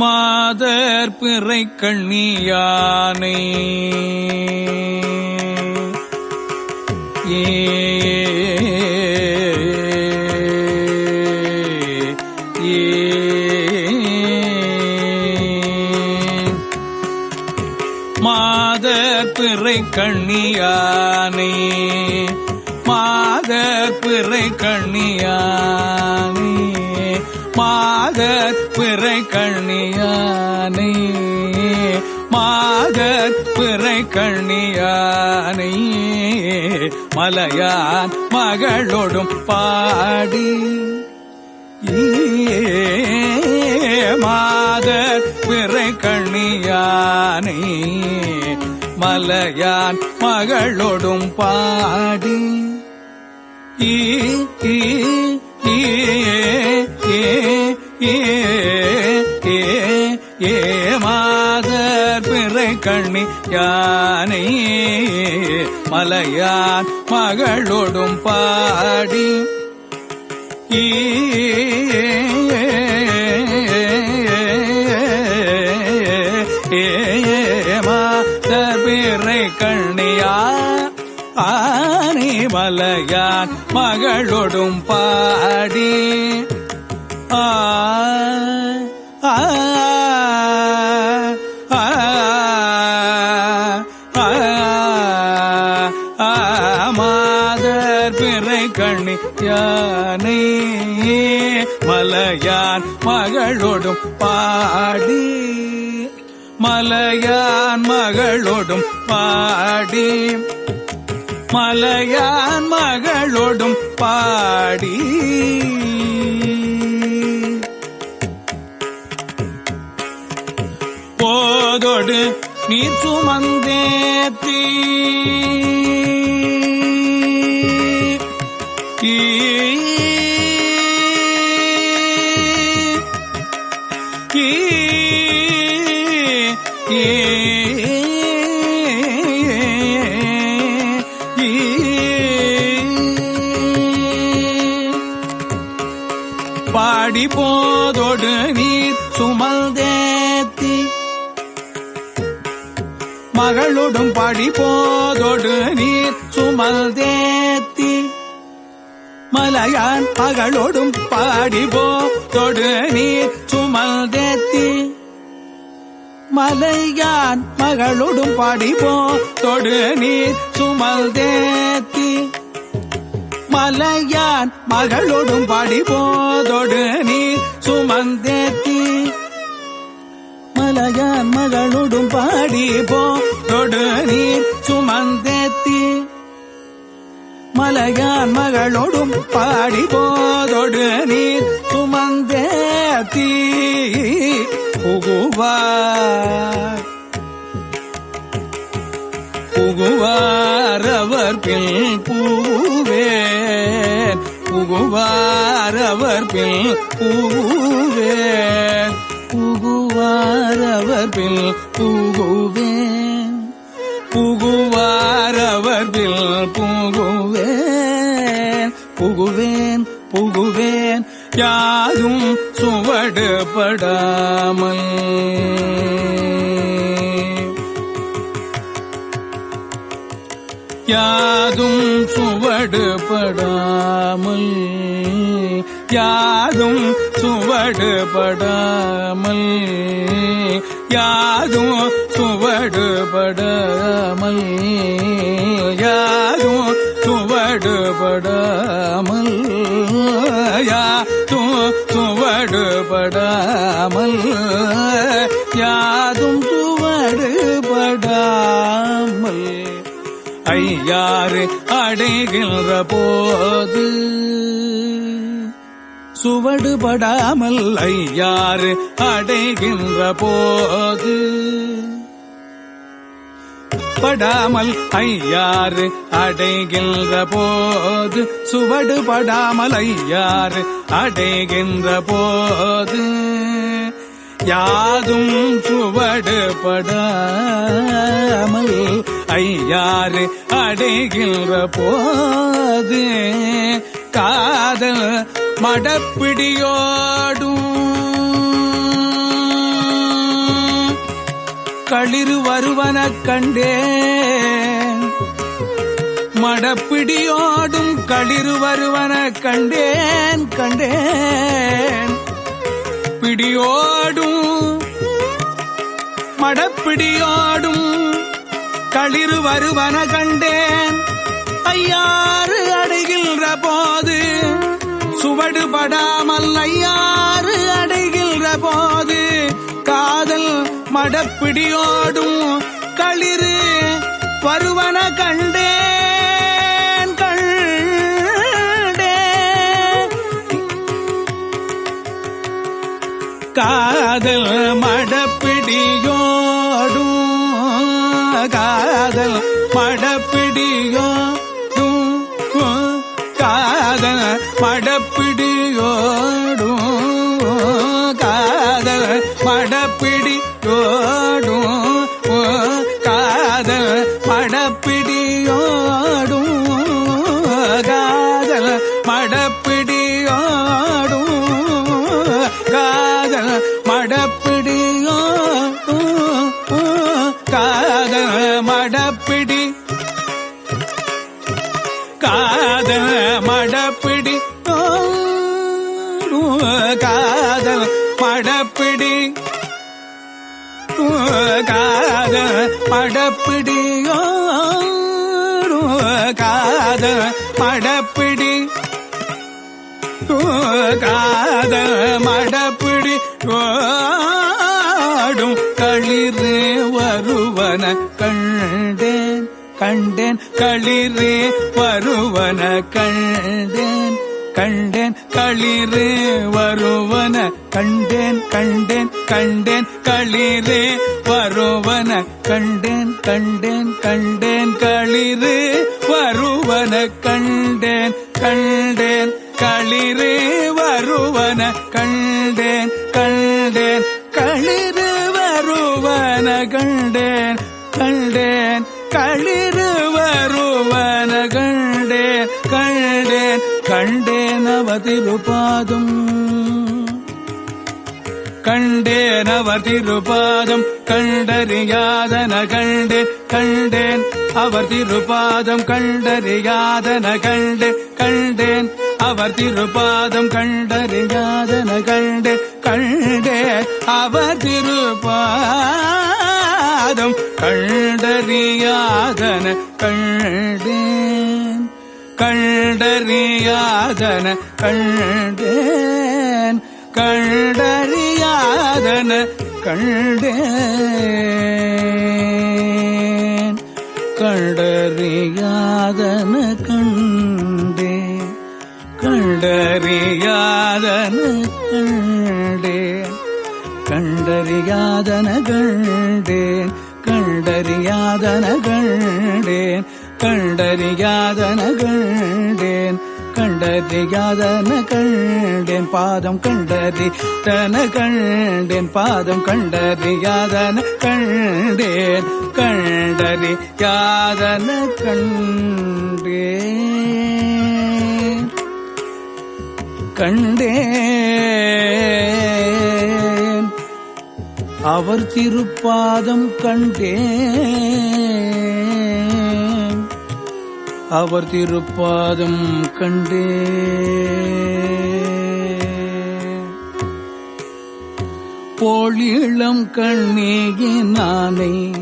மாதர் பிறை கண்ணியானை. ஏ. மாதர் பிறை கண்ணியானை. மாதர் பிறை கண்ணியான் கண்ணியானை மலையான் மகளோடும் பாடி. மாத பிறை கண்ணியானை மலையான் மகளோடும் பாடி. ஈ ஈ ஏ ஏ ஏ ஏ மாதர் பிறை கண்ணி யானை மலையான் மகளோடும் பாடி. ஈ கண்ணியார். ஆனி மலையான் மகளோடும் பாடி. மகளோடும் பாடி மலையான் மகளோடும் பாடி மலையான் மகளோடும் பாடி. போதோடு நீர் சுமந்தேத்தீ மகளோடும் போதொடு நீர் சுமல் தேத்தி. மலையான் பகலோடும் பாடி போதொடு நீர் சுமல் தேத்தி. மலையான் மகளோடும் பாடி போதொடு நீர் சுமல் தேத்தி. மலையான் மகளோடும் பாடி போதொடு நீர் சுமந்தேத்தி மலையான் மகளோடும் பாடி போ தொடு நீர் சுமந்தேத்தி. மலையான் மகளோடும் பாடி போதொடு நீர் சுமந்தேத்தி. புகுவார். புகுவார் அவர் பில் பூவேன் புகுவார் அவர் பில் பூவேன் புகுவார் அவர் பில் புகுவேன் புகுவார் அவர் புகுவேன். புகுவேன் புகுவேன். யாரும் சுவடுபடாமல். யாதும் சுவடுபடாமல். யாதும் சுவடுபடாமல். யாதும் சுவடுபடாமல் யாதும் சுவடுபடாமல் யாதும் துவடுபடாமல் யாதும் துவடுபடாமல். ஐயாறு அடைகின்ற போது சுவடுபடாமல் ஐயாறு அடைகின்ற போது படாமல் ஐயாறு அடைகின்ற போது சுவடுபடாமல் ஐயாறு அடைகின்ற போது யாதும் சுவடுபடாமல் ஐயாறு அடைகின்ற போது காதல் மடப்பிடியோடும் களிறு வருவன கண்டேன். மடப்பிடியோடும் களிறு வருவன கண்டேன் கண்டேன். பிடியோடும் மடப்பிடியோடும் களிறு வருவன கண்டேன். ஐயாறு அடைகின்ற போது சுவடுபடாமல் ஐயாறு அடைகின்ற போது மடப்பிடியோடும் களிறு பருவன கண்டே காதல் மடப்பிடியோடும் காதல் மடப்பிடியோ மடப்பிடியாடும் காதல் மடப்பிடியாடும் காதல் மடப்பிடி. காதல் மடப்பிடி காதல் மடப்பிடி. காதல் மடப்பிடி காத மடப்பிடி ஓடும் களிறு வருவன கண்டேன் கண்டேன் களிறு வருவன கண்டேன் கண்டேன் களிறு வருவன கண்டேன் கண்டேன் கண்டேன் களிறு வருவன கண்டேன் கண்டேன் கண்டேன் களிறு வருவன கண்டேன் கண்டேன். களிறு வருவன கண்டேன் கண்டேன். களிறு வருவன கண்டேன் கண்டேன். களிறு வருவன கண்டேன் கண்டேன். கண்டேன் அவதிருபாதும் கண்டேன் அவர் திருபாதம் கண்டறியாதன கண்டேன் கண்டேன். அவர் திருபாதம் கண்டறியாதன கண்டு கண்டேன். அவர் திருபாதம் கண்டறியாதன கண்டு கண்டே. அவர் திருபாதம் கண்டறியாதன கண்டேன். கண்டறியாதன கண்டேன். கண்டறியாதன கண்டேன். கண்டறியாதன கண் கண்டறியாதன கண்டேன் கண்டறியாதன கண்டேன் கண்டறியாதன கண்டேன் கண்டறியாதன கண்டேன் கண்டறியாதன கண்டேன் பாதம் கண்டறி தன கண்டேன் பாதம் கண்டறியாதன கண்டேன் கண்டறியாதன கண்டேன் கண்டேன். அவர் திருப்பாதம் கண்டேன். அவர் திருப்பாதம் கண்டேன். போலிளம் கண்ணீகினானை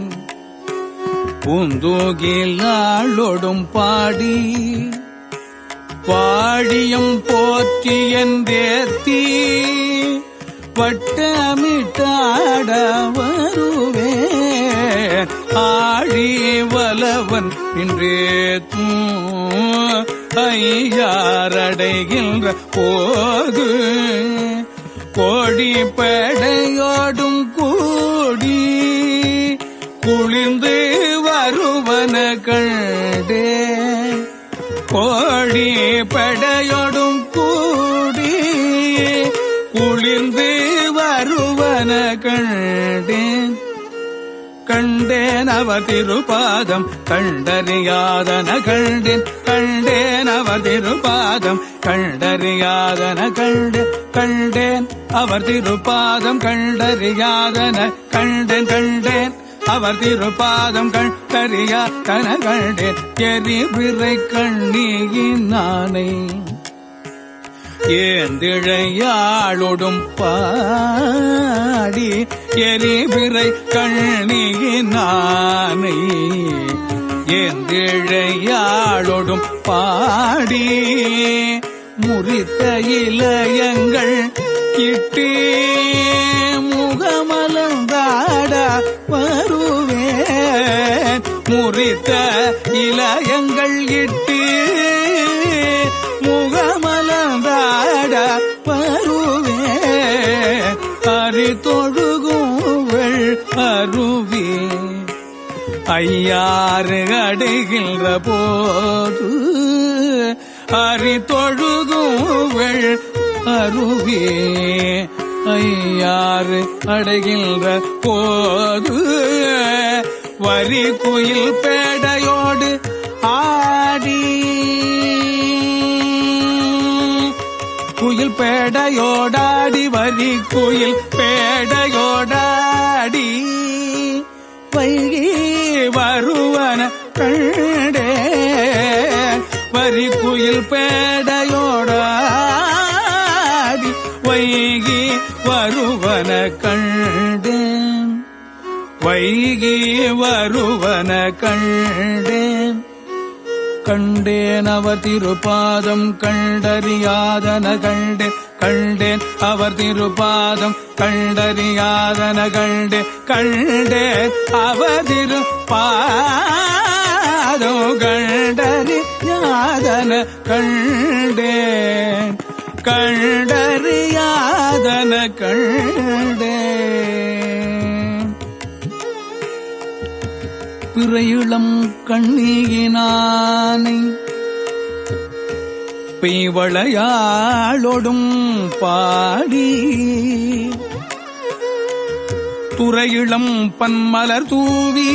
பூந்தோகில் ஆளொடும் பாடி பாடியம் போற்றி என்றேத்தி பட்டமிட்டாட வருவே ஆழி வலவன் இன்றேத்தும் ஐயாரடைகின்ற போது கோடி படையோடும் கூடி குளிர்ந்து வருவன கண்டே. கோழி படையொடும் கூடி குளிர்ந்து வருவன கண்டேன் கண்டேன் அவர் திருபாதம் கண்டறியாதன கண்டேன் கண்டேன் அவர் திருபாதம் கண்டறியாதன கண்டு கண்டேன் அவர் திருபாதம் கண்டறியாதன கண்டேன் கண்டேன். அவர் திருப்பாதம் கண் கண்டறியா தன கண்டேன் எரிபிறை கண்ணியினானை ஏந்திழையாளொடும் பாடி எரிபிறை கண்ணியினானை ஏந்திழையாளொடும் பாடி முறித்த இளையங்கள் இட்டே முகமலந்தாட வரும் முறித்த இளையங்கள் இட்டு முகமலந்தாட பருவே. அரி தொழுகுவள் அருவே. ஐயாறு அடைகின்ற போது அரி தொழுகுவள் அருவே. ஐயாறு அடைகின்ற போது வரி குயில் பேடையோடு ஆடி. குயில் பேடையோடாடி வரி குயில் பேடையோடாடி. வைகி வருவன கண்டே. வரி குயில் பேடையோடாடி வைகி வருவன கண்டே. வைகி வருவன கண்டேன். கண்டேன் அவர் திருப்பாதம் கண்டறியாதன கண்டேன். கண்டேன் அவர் திருப்பாதம் கண்டறியாதன கண்டே கண்டேன் அவர் திருப்பாதம் கண்டறியாதன கண்டேன். கண்டறியாதன கண்டேன். பிறையுளம் கண்ணியினானை பெய்வளையாளொடும் பாடி துறையிளம் பன்மலர் தூவி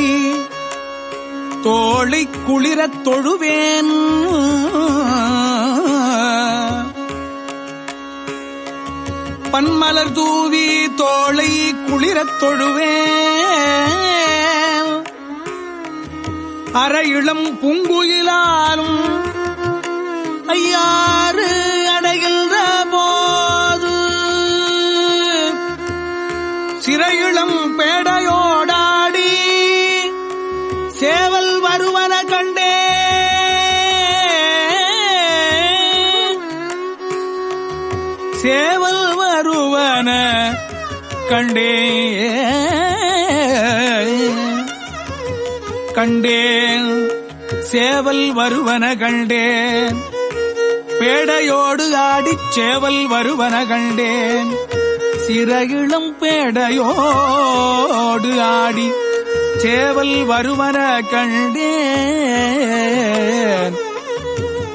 தோளை குளிரத் தொழுவேன். பன்மலர் தூவி தோளை குளிரத் தொழுவேன். அற இளம் பூங்குயிலாலும் ஐயாறு அடைகின்ற போது சிறையிளம் பேடையோடாடி சேவல் வருவன கண்டே. சேவல் வருவன கண்டே. கண்டேன். சேவல் வருவன கண்டேன். பேடையோடு ஆடிச் சேவல் வருவன கண்டேன். சிறகிளம் பேடையோடு ஆடி சேவல் வருவன கண்டேன்.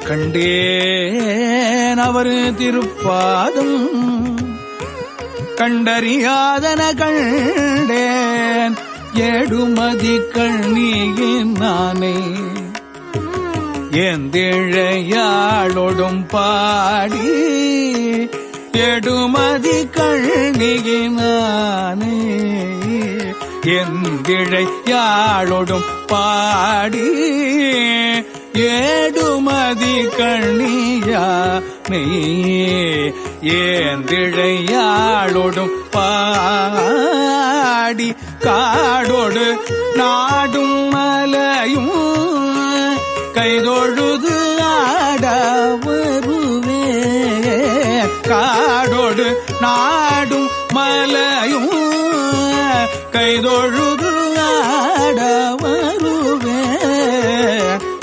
கண்டேன் அவர் திருப்பாதம். கண்டறியாதன கண்டேன். ஏடுமதி கண்ணியின் நானே. எந்திழையாளொடும் பாடி எடுமதி கண்ணியினானே எந்திழையாளொடும் பாடி ஏடுமதி கண்ணியா கண்ணியானே ஏந்திழையாளொடும் பாடி காடோடு நாடும் மலையும் கைதொழுது ஆட வருவே. காடோடு நாடும் மலையும் கைதொழுது ஆட வருவே.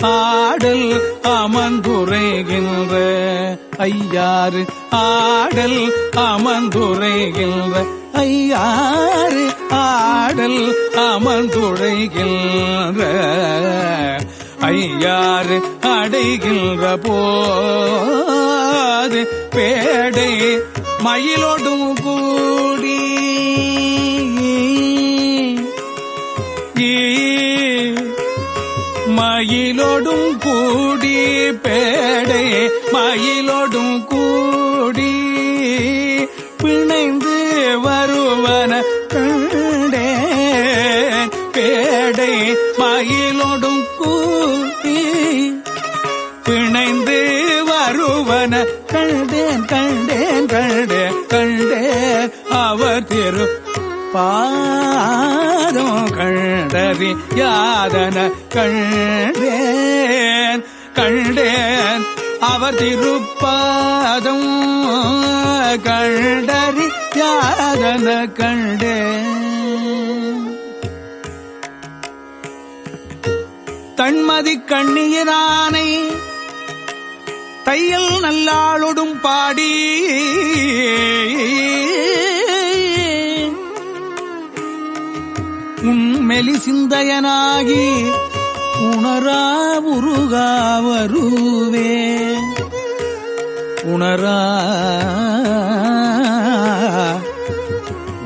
ஆடல் அமர்ந்துரைகின்ற ஐயாறு ஆடல் அமர்ந்துரைகின்ற ஐயாறு ஆடல் அமர்ந்துரைகின்ற ஐயாறு அடைகின்ற போது பேடை மயிலோடும் கூடி மயிலோடும் கூடி பேடை மயிலோடும் கூடி யாதன கண்டேன் கண்டேன். அவர் திருப்பாதம் கண்டறி யாதன கண்டேன். தன்மதி கண்ணியரானை தையல் நல்லாளொடும் பாடி உண்மெலி சிந்தையனாகி உணரா உருகாவருவே உணரா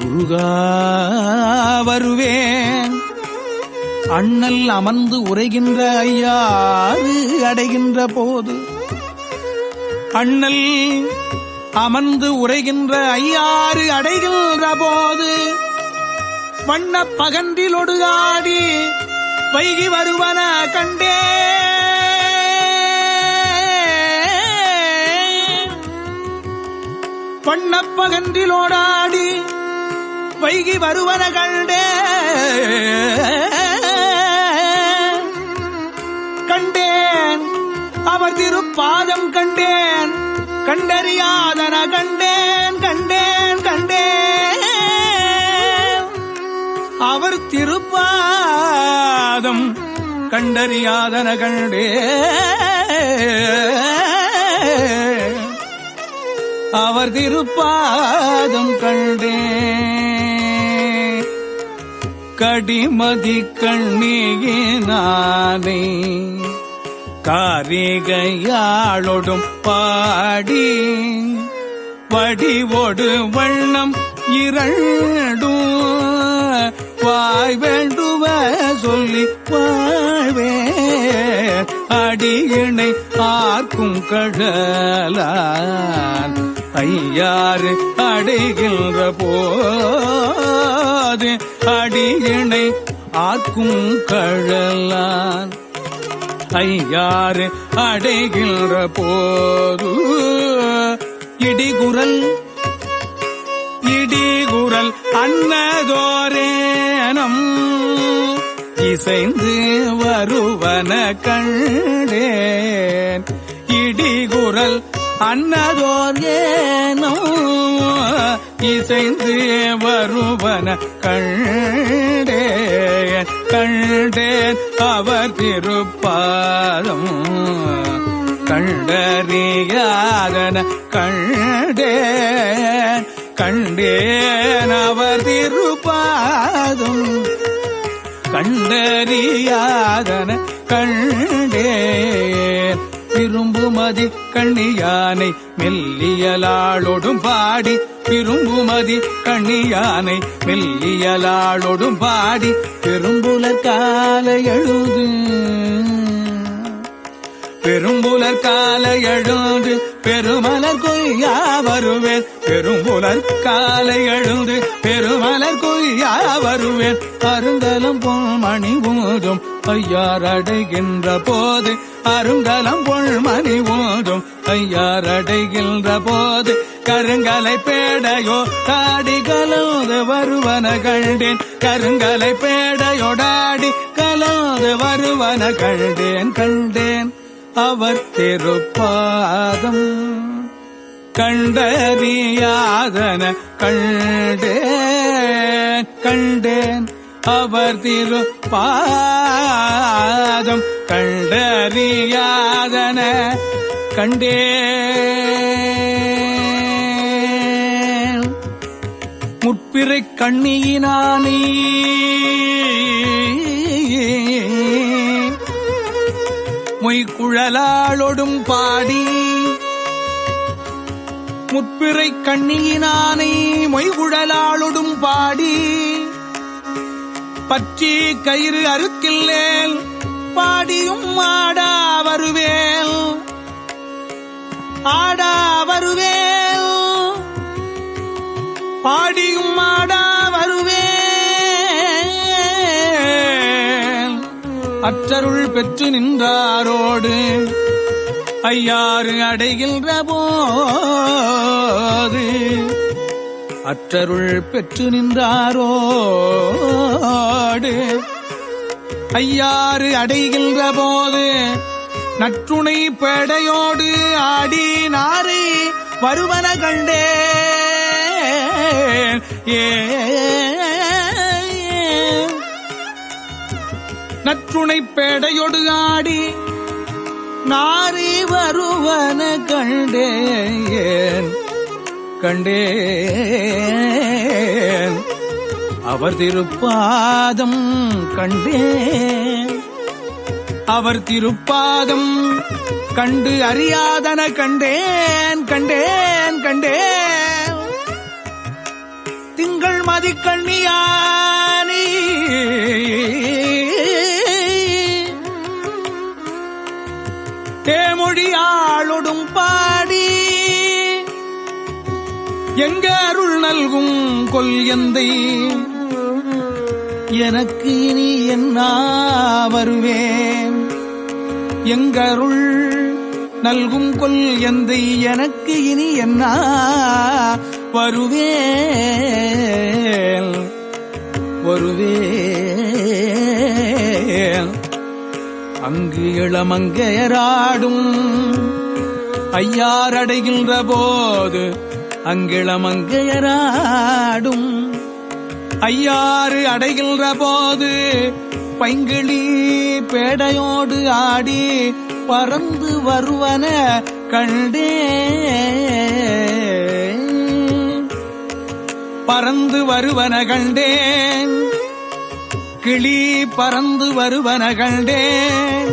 உருகா வருவேன் அண்ணல் அமர்ந்து உரைகின்ற ஐயாறு அடைகின்ற போது அண்ணல் அமர்ந்து உரைகின்ற ஐயாறு அடைகின்ற போது வண்ண பகன்றிலொடுகாடி வைகி வருவன கண்டே. வண்ணப்பகன்றிலோடாடி வைகி வருவன கண்டே. கண்டேன் அவர் திருப்பாதம் கண்டேன் கண்டறியாதன கண்டேன் பாதம் கண்டறியாதன கண்டே அவர் திருப்பாதம் கண்டே. கடிமதி கண்ணீகினானே காரிகையாளொடும் பாடி. வடிவோடு வண்ணம் இரண்டும் வாய் வேண்டுவ சொல்லி வாழ்வே. அடியினை ஆர்க்கும் கடலான் ஐயாறு அடைகின்ற போது அடியினை ஆக்கும் கழலான் ஐயாறு அடைகின்ற போது இடிகுரல் இடிகுரல் அன்னதோரேனம். இசைந்து வருவன கண்டேன். இடிகுரல் அன்னதோர் ஏனோ இசைந்து வருவன கண்டேன். கண்டேன் அவர் திருப்பாதம் கண்டறியாதன கண்டேன். கண்டேன் அவர் திருப்பாதம். கண்டறியாதன கண்டே. விரும்புமதி கண்ணியானை மெல்லியலாளொடும் பாடி. விரும்புமதி கண்ணியானை மெல்லியலாளொடும் பாடி. பெரும்புலர் கால எழுது. பெரும்புலர் கால எழுது. பெருமலர் கொய்யா வருவேன். பெரும்புலர் காலை எழுந்து பெருமலர் கொய்யா வருவேன். அருங்கலம் பொன்மணி ஊதும் ஐயார் அடைகின்ற போது. அருங்கலம் பொன்மணி ஊதும் ஐயார் அடைகின்ற போது. கருங்கலை பேடையோ காடி கலந்து வருவன கண்டேன். கருங்கலை பேடையோடாடி கலந்து வருவன கண்டேன் கண்டேன். அவர் திருப்பாதம் கண்டறியாதன கண்டேன் கண்டேன். அவர் திருப்பாதம் கண்டறியாதன கண்டேன். முற்பிறை கண்ணியினானே மொய்குழலாளொடும் பாடி முற்பிறை கண்ணியினானை மொய்குழலாளொடும் பாடி பற்றி கயிறு அறுக்கில்லேல் பாடியும் ஆடா வருவேல் ஆடா வருவேல். பாடியும் ஆடா அற்றருள் பெற்று நின்றாரோடு. ஐயாறு அடைகின்ற போது அற்றருள் பெற்று நின்றாரோடு. ஐயாறு அடைகின்ற போது நற்றுணை பேடையோடு ஆடி நாரை வருவன கண்டே ஏ நற்றுணை பேடையொடு ஆடி நாரி வருவன கண்டேன் கண்டேன். அவர் திருப்பாதம் கண்டேன். அவர் திருப்பாதம் கண்டு அறியாதன கண்டேன் கண்டேன் கண்டேன். திங்கள் மதிக்கண்ணியானி தேமொழியாளொடும் பாடி எங்க அருள் நல்கும் கொல் எந்தை எனக்கு இனி என்ன வருவேன்? எங்கருள் நல்கும் கொல் எந்தை எனக்கு இனி என்ன வருவேன்? வருவேன். அங்கு இளமங்கையராடும். ஐயாரடைகின்ற போது அங்கிளமங்கையராடும். ஐயாறு அடைகின்ற போது பைங்கிளி பேடையோடு ஆடி பறந்து வருவன கண்டே. பறந்து வருவன கண்டேன். கிளி பறந்து வருவன கண்டேன்.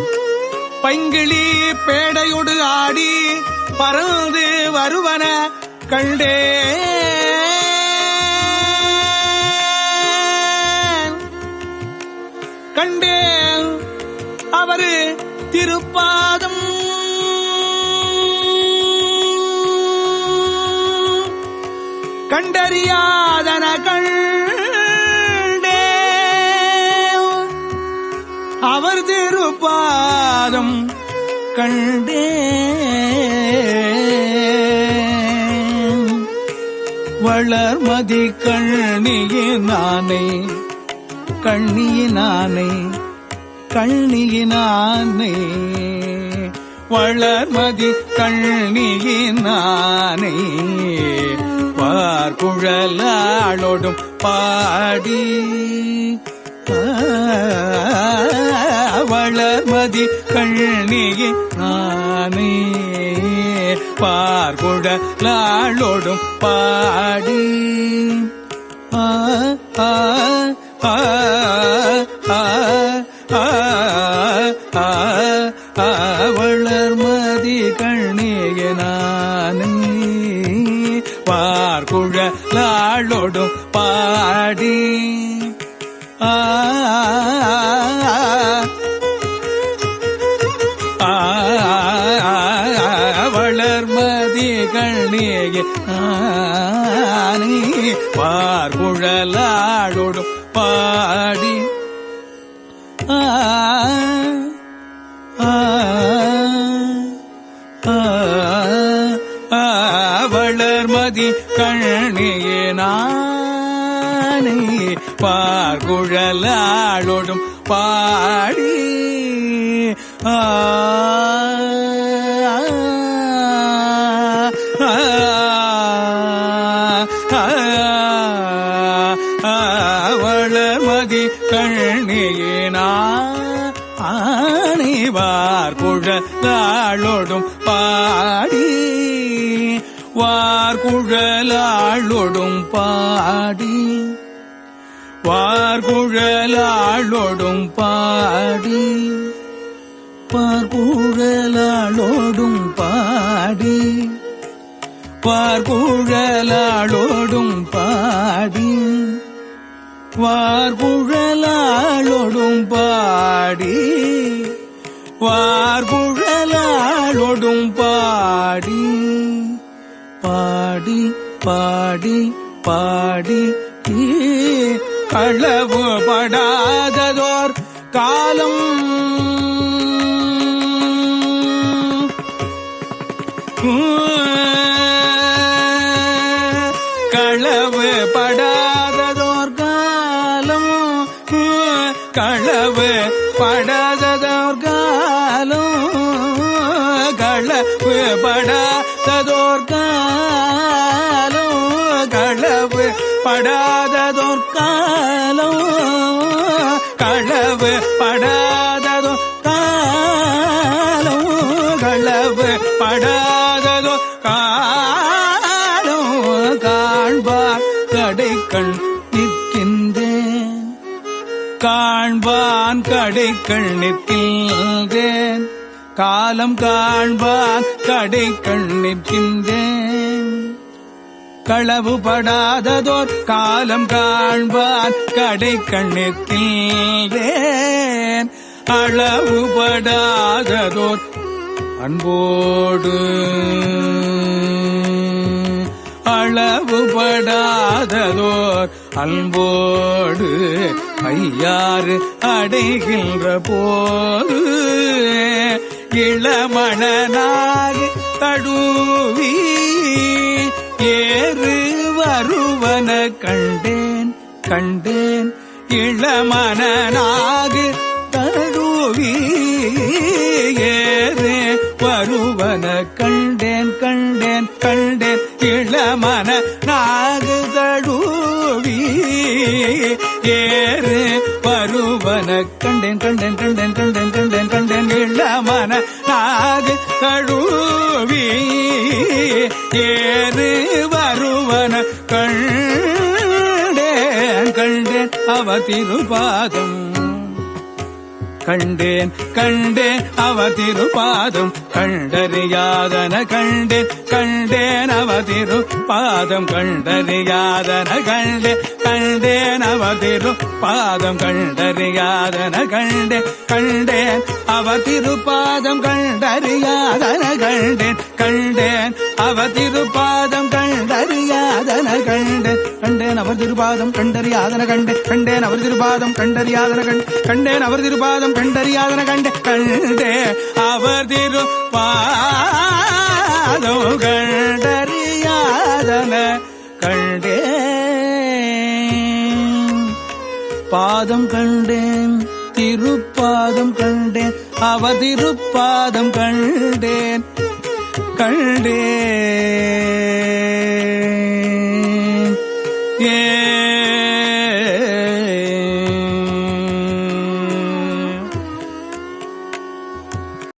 பைங்கிளி பேடையொடு ஆடி பறந்து வருவன கண்டேன். கண்டேன் அவரு திருப்பாதம். கண்டறியாதன கண் பாதம் கண்டே வளர்மதி கண்ணியினானே கண்ணியினானே கண்ணியினானே வளர்மதி கண்ணியினானே பார்க்குழலாளோடும் பாடி. வளர்மதி கண்ணியே நானே பார்க்குழலாளோடும் பாடி. ஆ ஆ ஆ ஆ ஆ வளர்மதி கண்ணியே நானே பார்க்குழலாளோடும் பாடி. பார்குழலாடோடும் பாடி. ஆ ஆ, ஆ, வளர்மதி கண்ணியே நானே பார்குழலாடோடும் பாடி. ஆ, குழலாளோடும் பாடி பார்குழலாளோடும் பாடி பார்குழலாளோடும் பாடி பார்குழலாளோடும் பாடி வார்குழலாளோடும் பாடி வார்குழலாளோடும் பாடி பாடி அளவு படாததோர் காலம் களவு படாததோர் காலம் களவு படாததோ காலோ களவு படாததோ காலோ காண்பார் கடைக்கண் நிற்கின்றேன். காண்பான் கடைக்கண் நிற்கின்றேன். காலம் காண்பான் கடைக்கண் நிற்கின்றேன். களவுபடாததோர் காலம் காண்பான் கடை கண்ணிற்கின்றேன் அளவுபடாததோர் அன்போடு அளவுபடாததோர் அன்போடு ஐயாறு அடைகின்ற போது இளமணனாக தடுவி ஏறு வருவன கண்டேன் கண்டேன். இளமணனாக தழுவி ஏறு வருவன கண்டேன் கண்டேன் கண்டேன். இளமன நாகு தடுவி ஏறு வருவன கண்டேன் கண்டேன் கண்டேன் கண்டேன் கண்டேன் கண்டேன். இளமன நாகு ஏறு வருவன கண்டேன் கண்டேன் அவ திருபாதம். கண்டேன் கண்டேன் அவ திருபாதம். கண்டறியாதன கண்டேன் கண்டேன் அவ திருபாதம் கண்டறியாதன கண்டே கண்டேன் அவ திருபாதம் கண்டறியாதன கண்டே கண்டேன் அவதிரு பாதம் கண்டறியாதன கண்டேன் கண்டேன் அவதிரு பாதம் கண்டறியாதன கண்டேன் கண்டேன் அவர் திருபாதம் கண்டறியாதன கண்டே கண்டேன் அவர் திருபாதம் கண்டறியாதன கண்டே கண்டேன் அவர் திருபாதம் கண்டறியாதன கண்டே கண்டே அவர் திரு திருப்பாதம் கண்டறியாதன கண்டே பாதம் கண்டேன் திருப்பாதம் கண்டேன் அவதிருப்பாதம் கண்டேன் கண்டேன். ஏ